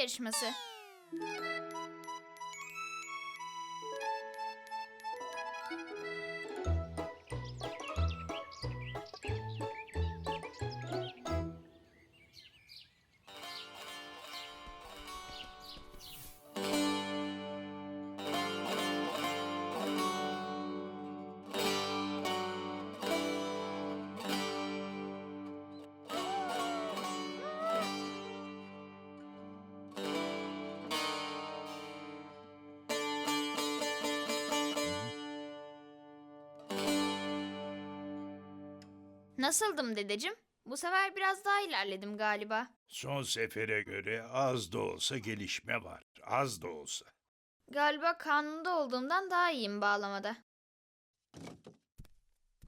yarışması. Nasıldım dedeciğim? Bu sefer biraz daha ilerledim galiba. Son sefere göre az da olsa gelişme var. Az da olsa. Galiba kanunda olduğumdan daha iyiyim bağlamada.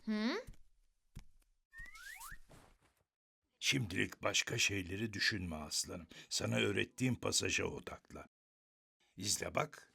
Hı? Şimdilik başka şeyleri düşünme aslanım. Sana öğrettiğim pasaja odaklan. İzle bak.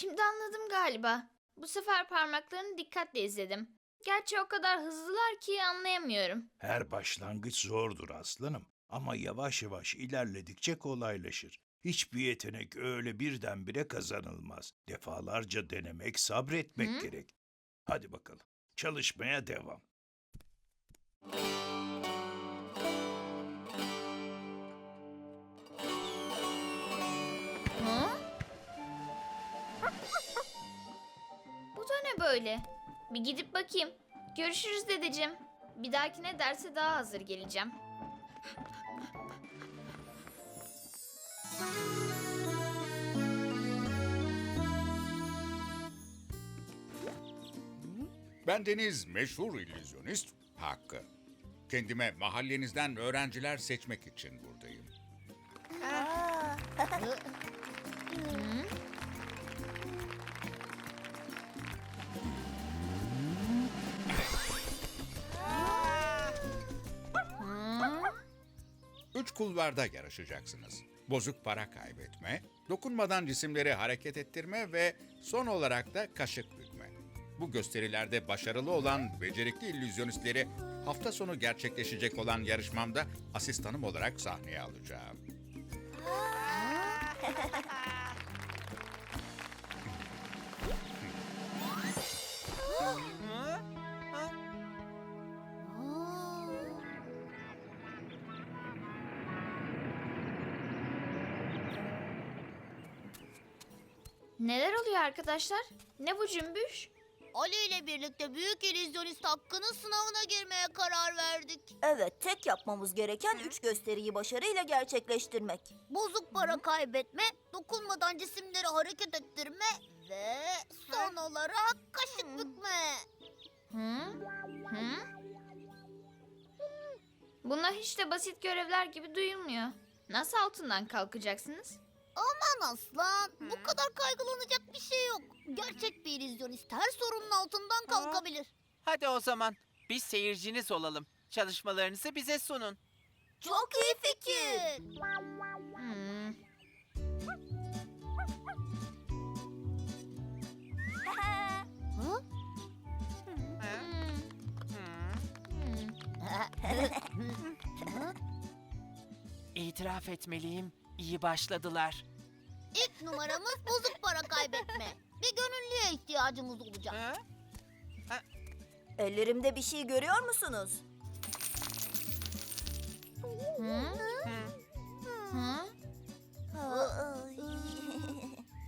Şimdi anladım galiba. Bu sefer parmaklarını dikkatle izledim. Gerçi o kadar hızlılar ki anlayamıyorum. Her başlangıç zordur aslanım. Ama yavaş yavaş ilerledikçe kolaylaşır. Hiçbir yetenek öyle birdenbire kazanılmaz. Defalarca denemek, sabretmek Hı? gerek. Hadi bakalım. Çalışmaya devam. Böyle? Bir gidip bakayım. Görüşürüz dedeciğim. Bir dahakine derse daha hazır geleceğim. Ben Deniz, meşhur illüzyonist Hakkı. Kendime mahallenizden öğrenciler seçmek için buradayım. Üç kulvarda yarışacaksınız. Bozuk para kaybetme, dokunmadan cisimleri hareket ettirme ve son olarak da kaşık bükme. Bu gösterilerde başarılı olan becerikli illüzyonistleri hafta sonu gerçekleşecek olan yarışmamda asistanım olarak sahneye alacağım. Neler oluyor arkadaşlar? Ne bu cümbüş? Ali ile birlikte büyük illüzyonist hakkının sınavına girmeye karar verdik. Evet, tek yapmamız gereken üç gösteriyi başarıyla gerçekleştirmek. Bozuk para kaybetme, dokunmadan cisimleri hareket ettirme ve son olarak kaşık bükme. Hı? Hı? Bunlar hiç de basit görevler gibi duyulmuyor. Nasıl altından kalkacaksınız? Aman aslan, bu kadar kaygılanacak bir şey yok. Gerçek bir illüzyonist her sorunun altından kalkabilir. Hadi o zaman biz seyirciniz olalım. Çalışmalarınızı bize sunun. Çok iyi fikir. Hı? İtiraf etmeliyim, iyi başladılar. İlk numaramız bozuk para kaybetme. Bir gönüllüye ihtiyacımız olacak. Ha? Ellerimde bir şey görüyor musunuz? Hı? Hı? Ay.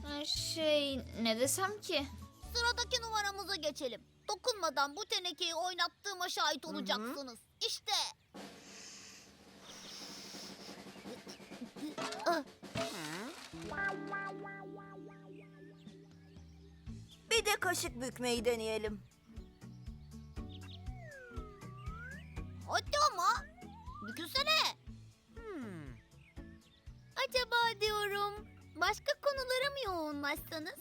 Ha, Şey ne desem ki? Sıradaki numaramıza geçelim. Dokunmadan bu tenekeyi oynattığıma şahit olacaksınız. Bir de kaşık bükmeyi deneyelim. Hadi ama. Bükülsene. Hmm. Acaba diyorum başka konulara mı yoğunlaşsanız?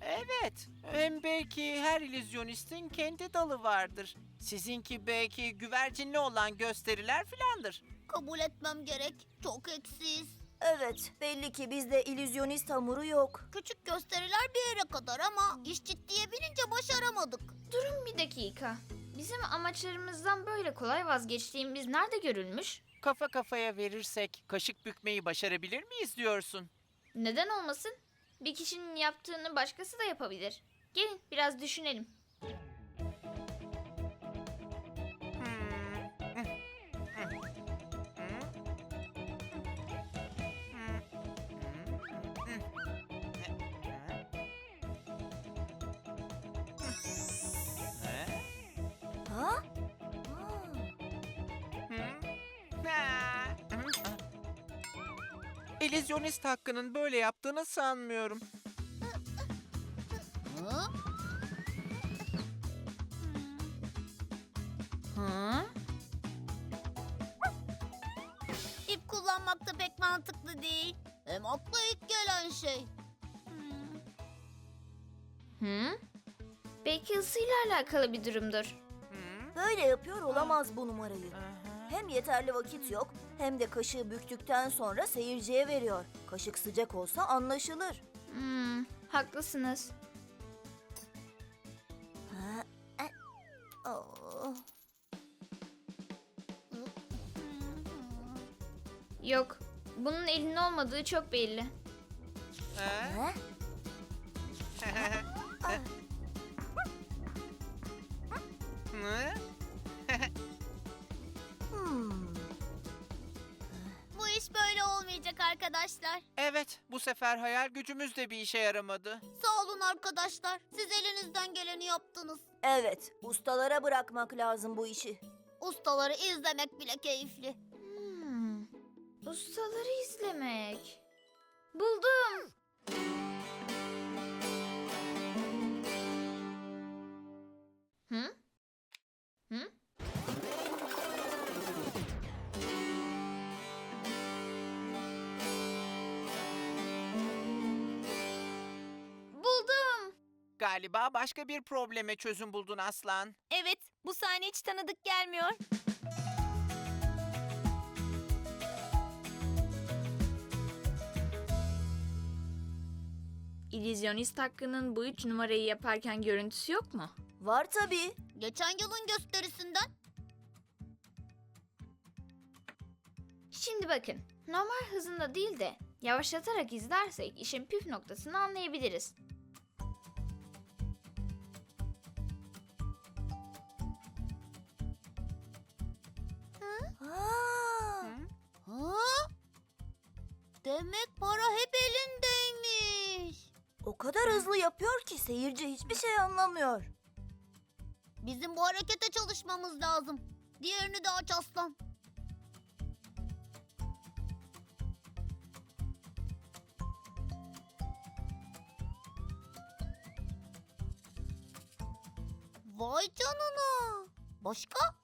Evet. Hem belki her illüzyonistin kendi dalı vardır. Sizinki belki güvercinli olan gösteriler filandır. Kabul etmem gerek. Çok eksiz. Evet, belli ki bizde illüzyonist hamuru yok. Küçük gösteriler bir yere kadar ama iş ciddiye binince başaramadık. Durun bir dakika. Bizim amaçlarımızdan böyle kolay vazgeçtiğimiz nerede görülmüş? Kafa kafaya verirsek kaşık bükmeyi başarabilir miyiz diyorsun? Neden olmasın? Bir kişinin yaptığını başkası da yapabilir. Gelin biraz düşünelim. İllüzyonist hakkının böyle yaptığını sanmıyorum. Hı? Hı? İp kullanmak da pek mantıklı değil. Hem akla ilk gelen şey. Hı? Belki ısıyla alakalı bir durumdur. Böyle yapıyor olamaz bu numarayı. Aha. Hem yeterli vakit yok, hem de kaşığı büktükten sonra seyirciye veriyor. Kaşık sıcak olsa anlaşılır. Hmm, haklısınız. Ha? e, oh. Yok, bunun elinin olmadığı çok belli. Ha? Ha? Böyle olmayacak arkadaşlar. Evet, bu sefer hayal gücümüz de bir işe yaramadı. Sağ olun arkadaşlar. Siz elinizden geleni yaptınız. Evet, ustalara bırakmak lazım bu işi. Ustaları izlemek bile keyifli. Hmm, ustaları izlemek. Buldum. Galiba başka bir probleme çözüm buldun Aslan. Evet, bu sahne hiç tanıdık gelmiyor. İllüzyonist hakkının bu üç numarayı yaparken görüntüsü yok mu? Var tabii. Geçen yılın gösterisinden Şimdi bakın, normal hızında değil de yavaşlatarak izlersek işin püf noktasını anlayabiliriz. Demek para hep elindeymiş. O kadar hızlı yapıyor ki seyirci hiçbir şey anlamıyor. Bizim bu harekete çalışmamız lazım. Diğerini de aç aslan. Vay canına. Başka?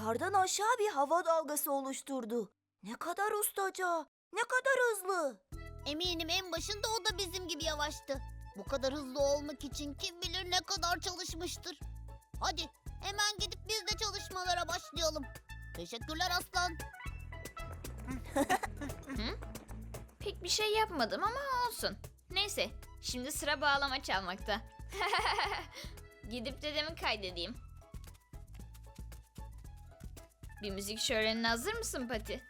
Yukarıdan aşağı bir hava dalgası oluşturdu. Ne kadar ustaca, ne kadar hızlı. Eminim en başında o da bizim gibi yavaştı. Bu kadar hızlı olmak için kim bilir ne kadar çalışmıştır. Hadi hemen gidip biz de çalışmalara başlayalım. Teşekkürler aslan. Pek bir şey yapmadım ama olsun. Neyse, şimdi sıra bağlama çalmakta. Gidip dedemi kaydedeyim. Bir müzik şölenine hazır mısın Pati?